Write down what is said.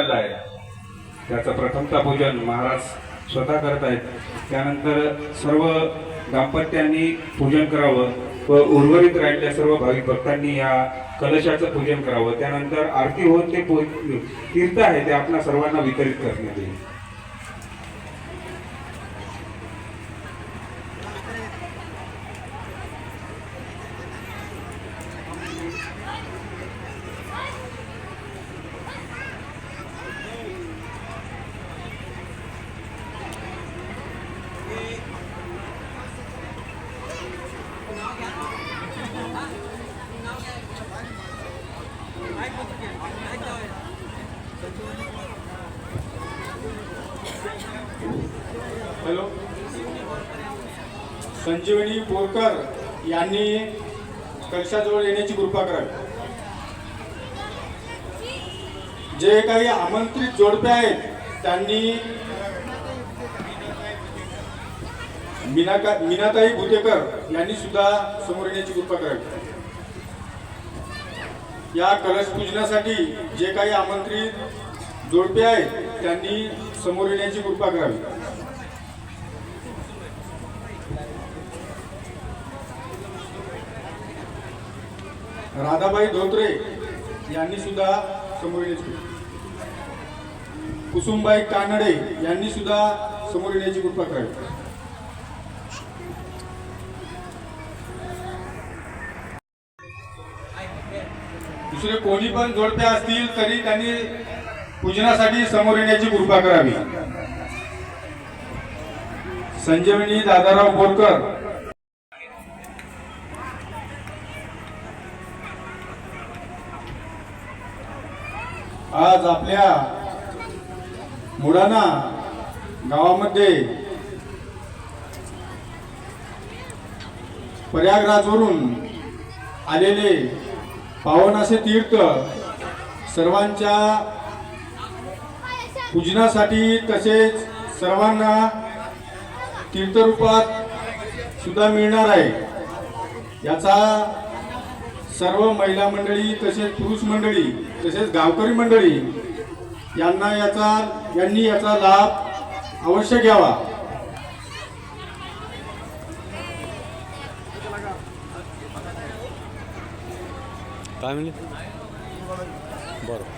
आहे. त्याचं प्रथमता पूजन महाराज स्वतः करत आहेत. त्यानंतर सर्व दाम्पत्यांनी पूजन करावं व उर्वरित राहिलेल्या सर्व भाविक भक्तांनी या कलशाचं पूजन करावं. त्यानंतर आरती होऊन ते पू- तीर्थ आहे ते आपल्या सर्वांना वितरित करण्यात येईल. हॅलो. संजीवनी बोरकर यांनी कक्षाजवळ येण्याची कृपा करावी. जे काही आमंत्रित जोडपे आहेत त्यांनी मीनाका मीनाताई भुतेकर यांनी सुद्धा समोर येण्याची कृपा करावी. या कलश पूजनासाठी जे काही आमंत्रित जोडपे आहेत त्यांनी समोर येण्याची कृपा करावी. राधाबाई धोत्रे यांनी सुद्धा समोर येण्याची कुसुमबाई कानडे यांनी सुद्धा समोर येण्याची कृपा करावी. दुसरे कोणी पण जोडपे असतील तरी त्यांनी पूजनासाठी समोर येण्याची कृपा करावी. संजीवनी दादाराव बोरकर. आज आपल्या मुलांना गावामध्ये प्रयागराजवरून आलेले पावन असे तीर्थ सर्वांच्या पूजनासाठी तसेच सर्वांना तीर्थरूपात सुद्धा मिळणार आहे. याचा सर्व महिला मंडळी तसेच पुरुष मंडळी तसेच गावकरी मंडळी यांना याचा यांनी याचा लाभ अवश्य घ्यावा. काय म्हणले? बरं.